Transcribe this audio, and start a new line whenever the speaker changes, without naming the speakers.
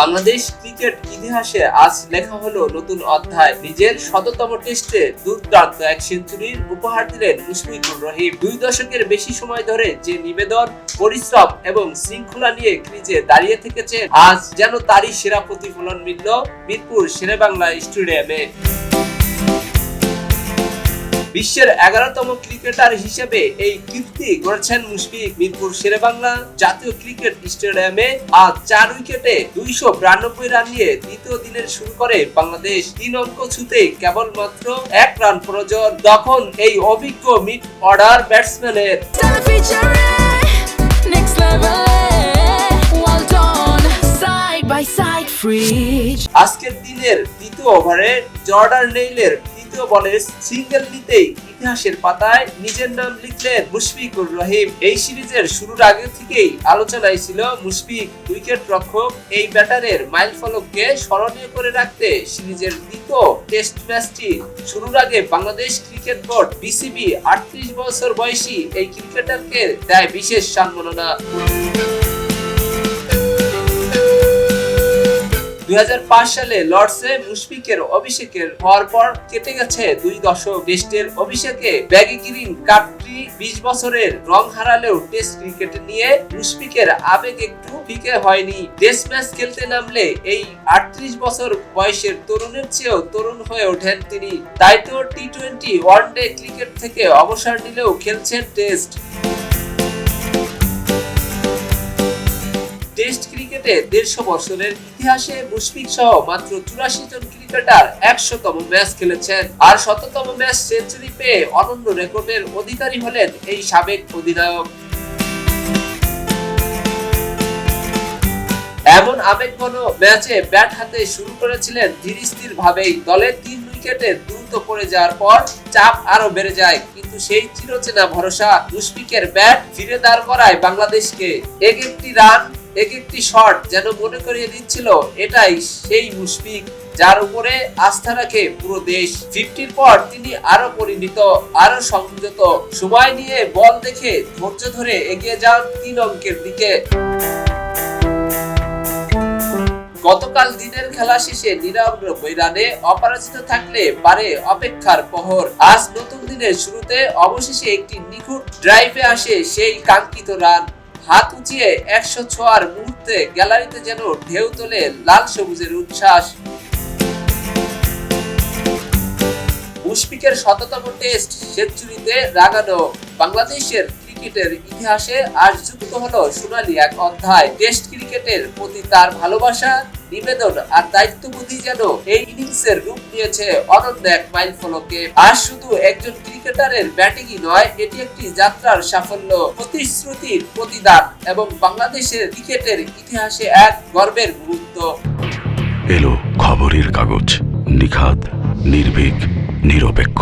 Bangladesh cricket ইতিহাসে আজ লেখা হলো নতুন অধ্যায়। নিজের শততম টেস্টে দুর্দান্ত এক সেঞ্চুরির উপহার দিলেন মুশফিকুর রহিম। দুই দশকের বেশি সময় ধরে যে নিবেদন, পরিশ্রম এবং শৃঙ্খলা নিয়ে ক্রিজে দাঁড়িয়ে থেকেছেন, আজ যেন তারই সেরা প্রতিফলন মিলল মিরপুর শেরেবাংলা স্টেডিয়ামে। বিশ্বের এগারোতম ক্রিকেটার হিসেবে এই কীর্তি গড়েছেন মুশফিক মিরপুর শেরেবাংলা। জাতীয় ক্রিকেট স্টেডিয়ামে আজ চার উইকেটে দুইশো বিরানব্বই রান নিয়ে দ্বিতীয় দিনের শুরু করে বাংলাদেশ। তিন অঙ্ক ছুতে কেবলমাত্র এক রান প্রয়োজন। তখন এই অভিজ্ঞ মিড অর্ডার ব্যাটসম্যানের
side, fridge.
আজকের দিনের দ্বিতীয় ওভারে জর্ডান নেইলের তৃতীয় বলে সিঙ্গেল নিতেই ইতিহাসের পাতায় নিজের নাম লিখলেন মুশফিকুর রহিম। এই সিরিজের শুরুর আগে থেকেই আলোচনায় ছিল মুশফিক উইকেট রক্ষক এই ব্যাটারের মাইল ফলককে স্মরণীয় করে রাখতে সিরিজের দ্বিতীয় টেস্ট ম্যাচটি শুরুর আগে বাংলাদেশ ক্রিকেট বোর্ড বিসিবি আটত্রিশ বছর বয়সী এই ক্রিকেটারকে দেয় বিশেষ সম্মাননা দুই সালে লর্ডসে মুশফিকের অভিষেকের হওয়ার পর কেটে গেছে দুই দশক টেস্টের অভিষেকে। ব্যাগি গ্রিন কাপটি বিশ বছরের রং হারালেও টেস্ট ক্রিকেট নিয়ে মুশফিকের আবেগ একটু ফিকে হয়নি। টেস্ট ম্যাচ খেলতে নামলে এই আটত্রিশ বছর বয়সের তরুণের চেয়েও তরুণ হয়ে ওঠেন তিনি। তাই তো টি টোয়েন্টি ওয়ানডে ক্রিকেট থেকে অবসর নিলেও খেলছেন টেস্ট। ক্রিকেটে দেড়শো বছরের ইতিহাসে মুশফিক সহ মাত্র চুরাশি জন ক্রিকেটার একশোতম ম্যাচ খেলেছেন। আর শততম ম্যাচ সেঞ্চুরি পেয়ে অনন্য রেকর্ডের অধিকারী হলেন এই সাবেক অধিনায়ক। এমন আবেগঘন ম্যাচে ব্যাট হাতে শুরু করেছিলেন ধীর স্থির ভাবেই দলের তিন উইকেটে দ্রুত পড়ে যাওয়ার পর চাপ আরও বেড়ে যায়, কিন্তু সেই চিরচেনা ভরসা মুশফিকের ব্যাট ফিরে দাঁড় করায় বাংলাদেশকে। এক একটি রান এক একটি শট যেন মনে করিয়ে দিচ্ছিল, এটাই সেই মুশফিক, যার উপরে আস্থা রাখে পুরো দেশ। ফিফটির পর তিনি আরও পরিণত আরও সংযত। সময় নিয়ে বল দেখে ধৈর্য ধরে এগিয়ে যান তিন অঙ্কের দিকে। গতকাল দিনের খেলা শেষে নিরানব্বই রানে অপরাজিত থাকলে পারে অপেক্ষার প্রহর। আজ নতুন দিনের শুরুতে অবশেষে একটি নিখুঁত ড্রাইভে আসে সেই কাঙ্ক্ষিত রান হাত উঁচিয়ে একশো ছোয়ার মুহূর্তে গ্যালারিতে যেন ঢেউ তোলে লাল সবুজের উচ্ছ্বাস। মুশফিকের শততম টেস্ট সেঞ্চুরিতে রাগানো বাংলাদেশের ক্রিকেটের ইতিহাসে আজ যুক্ত হলো সোনালী এক অধ্যায়। টেস্ট ক্রিকেটের প্রতি তার ভালোবাসা, নিবেদন আর দায়িত্ববোধই যেন এই ইনিংসের রূপ নিয়েছে অনন্য এক মাইল ফলকে আর শুধু একজন ক্রিকেটারের ব্যাটিংই নয়, এটি একটি যাত্রার সাফল্য, প্রতিশ্রুতির প্রতিদান এবং বাংলাদেশের ক্রিকেটের ইতিহাসে এক গর্বের মুহূর্ত।
এলো খবরের কাগজ নিখাত নির্ভীক, নিরপেক্ষ।